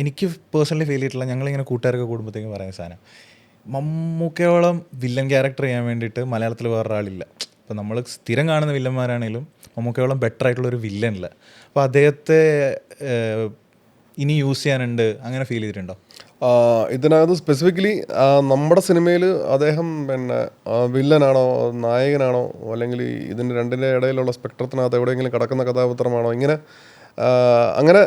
എനിക്ക് personally feel ചെയ്തിട്ടില്ല. ഞങ്ങളിങ്ങനെ കൂട്ടുകാരൊക്കെ കൂടുമ്പോഴത്തേക്കും പറയുന്ന സാധനം. മമ്മൂക്കയോളം വില്ലൻ ക്യാരക്ടർ ചെയ്യാൻ വേണ്ടിയിട്ട് മലയാളത്തിൽ വേറൊരാളില്ല. ഇപ്പോൾ നമ്മൾ സ്ഥിരം കാണുന്ന വില്ലന്മാരാണെങ്കിലും മമ്മൂക്കയോളം ബെറ്റർ ആയിട്ടുള്ള ഒരു വില്ലൻ ഇല്ല അപ്പോൾ അദ്ദേഹത്തെ ഇനി യൂസ് ചെയ്യാനുണ്ട്. അങ്ങനെ ഫീൽ ചെയ്തിട്ടുണ്ടോ? ഇതിനകത്ത് സ്പെസിഫിക്കലി നമ്മുടെ സിനിമയിൽ അദ്ദേഹം പിന്നെ വില്ലനാണോ നായകനാണോ അല്ലെങ്കിൽ ഇതിന്റെ രണ്ടിന്റെ ഇടയിലുള്ള സ്പെക്ട്രത്തിനകത്ത് എവിടെയെങ്കിലും കിടക്കുന്ന കഥാപാത്രമാണോ ഇങ്ങനെ അങ്ങനെ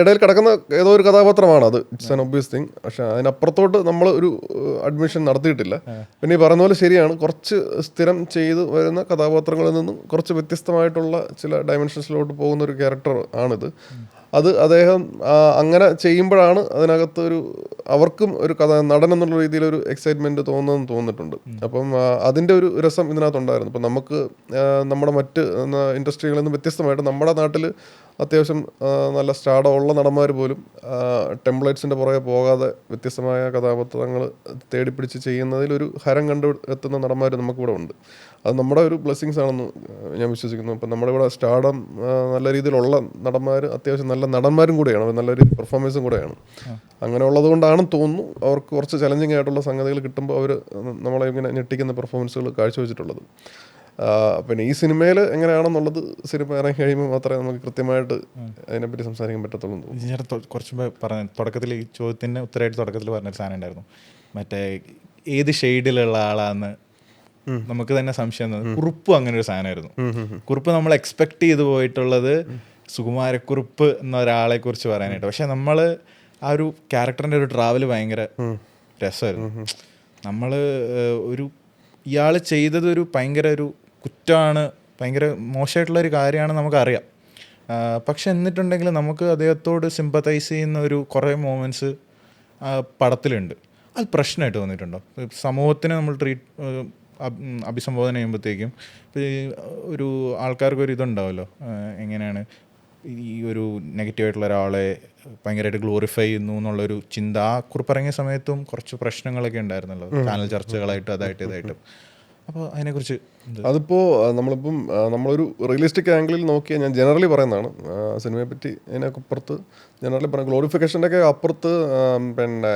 ഇടയിൽ കിടക്കുന്ന ഏതോ ഒരു കഥാപാത്രമാണ് അത്. ഇറ്റ്സ് ആൻ ഒബ്വിയസ് തിങ് പക്ഷെ അതിനപ്പുറത്തോട്ട് നമ്മൾ ഒരു അഡ്മിഷൻ നടത്തിയിട്ടില്ല. പിന്നെ ഈ പറയുന്ന പോലെ ശരിയാണ്. കുറച്ച് സ്ഥിരം ചെയ്ത് വരുന്ന കഥാപാത്രങ്ങളിൽ നിന്നും കുറച്ച് വ്യത്യസ്തമായിട്ടുള്ള ചില ഡയമെൻഷൻസിലോട്ട് പോകുന്ന ഒരു ക്യാരക്ടർ ആണിത്. അത് അദ്ദേഹം അങ്ങനെ ചെയ്യുമ്പോഴാണ് അതിനകത്ത് ഒരു അവർക്കും ഒരു കഥ നടൻ എന്നുള്ള രീതിയിൽ ഒരു എക്സൈറ്റ്മെന്റ് തോന്നുന്നു തോന്നിയിട്ടുണ്ട് അപ്പം അതിന്റെ അതിന്റെ ഒരു രസം ഇതിനകത്തുണ്ടായിരുന്നു. അപ്പം നമുക്ക് നമ്മുടെ മറ്റ് ഇൻഡസ്ട്രികളിൽ നിന്ന് വ്യത്യസ്തമായിട്ട് നമ്മുടെ നാട്ടിൽ അത്യാവശ്യം നല്ല സ്റ്റാർഡം ഉള്ള നടന്മാർ പോലും ടെംപ്ലേറ്റ്സിന്റെ പുറകെ പോകാതെ വ്യത്യസ്തമായ കഥാപാത്രങ്ങൾ തേടിപ്പിടിച്ച് ചെയ്യുന്നതിൽ ഒരു ഹരം കണ്ടു എത്തുന്ന നടന്മാർ നമുക്കിവിടെ ഉണ്ട്. അത് നമ്മുടെ ഒരു ബ്ലെസ്സിങ്സ് ആണെന്ന് ഞാൻ വിശ്വസിക്കുന്നു. അപ്പം നമ്മുടെ ഇവിടെ സ്റ്റാർഡം നല്ല രീതിയിലുള്ള നടന്മാർ അത്യാവശ്യം നല്ല നടന്മാരും കൂടെയാണ്. നല്ല രീതിയിൽ പെർഫോമൻസും കൂടെയാണ്. അങ്ങനെ ഉള്ളത് കൊണ്ടാണെന്ന് തോന്നുന്നു അവർക്ക് കുറച്ച് ചലഞ്ചിങ് ആയിട്ടുള്ള സംഗതികൾ കിട്ടുമ്പോൾ അവർ നമ്മളെ ഇങ്ങനെ ഞെട്ടിക്കുന്ന പെർഫോമൻസുകൾ കാഴ്ചവെച്ചിട്ടുള്ളത്. പിന്നെ ഈ സിനിമയിൽ എങ്ങനെയാണെന്നുള്ളത് സിനിമ ഇറങ്ങി കഴിയുമ്പോൾ മാത്രമേ നമുക്ക് കൃത്യമായിട്ട് അതിനെപ്പറ്റി സംസാരിക്കാൻ പറ്റത്തുള്ളൂ തോന്നുന്നു. ഞാൻ കുറച്ച് പറഞ്ഞു തുടക്കത്തിൽ ഈ ചോദ്യത്തിന് ഉത്തരമായിട്ട് തുടക്കത്തിൽ പറഞ്ഞൊരു സാധനം ഉണ്ടായിരുന്നു. മറ്റേ ഏത് ഷെയ്ഡിലുള്ള ആളാന്ന്. നമുക്ക് തന്നെ സംശയം കുറുപ്പ് അങ്ങനെ ഒരു സാധനമായിരുന്നു. കുറുപ്പ് നമ്മൾ എക്സ്പെക്ട് ചെയ്തു പോയിട്ടുള്ളത് സുകുമാരക്കുറുപ്പ് എന്ന ഒരാളെ കുറിച്ച് പറയാനായിട്ട് പക്ഷെ നമ്മൾ ആ ഒരു ക്യാരക്ടറിന്റെ ഒരു ട്രാവൽ ഭയങ്കര രസമായിരുന്നു. നമ്മൾ ഒരു ഇയാൾ ചെയ്തത് ഒരു ഭയങ്കര ഒരു കുറ്റമാണ് ഭയങ്കര മോശമായിട്ടുള്ള ഒരു കാര്യമാണ് നമുക്കറിയാം. പക്ഷെ എന്നിട്ടുണ്ടെങ്കിൽ നമുക്ക് അദ്ദേഹത്തോട് സിമ്പത്തൈസ് ചെയ്യുന്ന ഒരു കുറേ മൂമെന്റ്സ് പടത്തിലുണ്ട്. അത് പ്രശ്നമായിട്ട് തോന്നിയിട്ടുണ്ടോ സമൂഹത്തിനെ നമ്മൾ ട്രീറ്റ് അഭിസംബോധന ചെയ്യുമ്പോഴത്തേക്കും ഒരു ആൾക്കാർക്ക് ഒരു ഇതുണ്ടാവുമല്ലോ എങ്ങനെയാണ്? ഈ ഒരു നെഗറ്റീവായിട്ടുള്ള ഒരാളെ ഭയങ്കരമായിട്ട് ഗ്ലോറിഫൈ ചെയ്യുന്നു എന്നുള്ളൊരു ചിന്ത ആ കുറിപ്പിറങ്ങിയ സമയത്തും കുറച്ച് പ്രശ്നങ്ങളൊക്കെ ഉണ്ടായിരുന്നല്ലോ. ചാനൽ ചർച്ചകളായിട്ട് അതായിട്ട് ഇതായിട്ടും. അപ്പോൾ അതിനെക്കുറിച്ച് അതിപ്പോൾ നമ്മളിപ്പം നമ്മളൊരു റിയലിസ്റ്റിക് ആംഗിളിൽ നോക്കിയാൽ ഞാൻ ജനറലി പറയുന്നതാണ്. സിനിമയെ പറ്റി അതിനൊക്കെ അപ്പുറത്ത് ജനറലി പറയുന്നത് ഗ്ലോറിഫിക്കേഷന്റെ ഒക്കെ അപ്പുറത്ത് പിന്നെ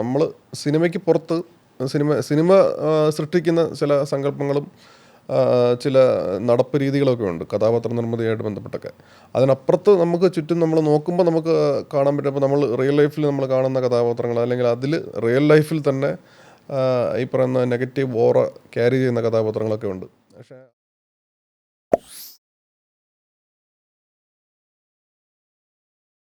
നമ്മൾ സിനിമയ്ക്ക് പുറത്ത് സിനിമ സിനിമ സൃഷ്ടിക്കുന്ന ചില സങ്കല്പങ്ങളും ചില നടപ്പ് രീതികളൊക്കെ ഉണ്ട് കഥാപാത്ര നിർമ്മിതിയായിട്ട് ബന്ധപ്പെട്ടൊക്കെ. അതിനപ്പുറത്ത് നമുക്ക് ചുറ്റും നമ്മൾ നോക്കുമ്പോൾ നമുക്ക് കാണാൻ പറ്റും അപ്പോൾ നമ്മൾ റിയൽ ലൈഫിൽ നമ്മൾ കാണുന്ന കഥാപാത്രങ്ങൾ അല്ലെങ്കിൽ അതിൽ റിയൽ ലൈഫിൽ തന്നെ ഈ പറയുന്ന നെഗറ്റീവ് ഓറ ക്യാരി ചെയ്യുന്ന കഥാപാത്രങ്ങളൊക്കെ ഉണ്ട്. പക്ഷേ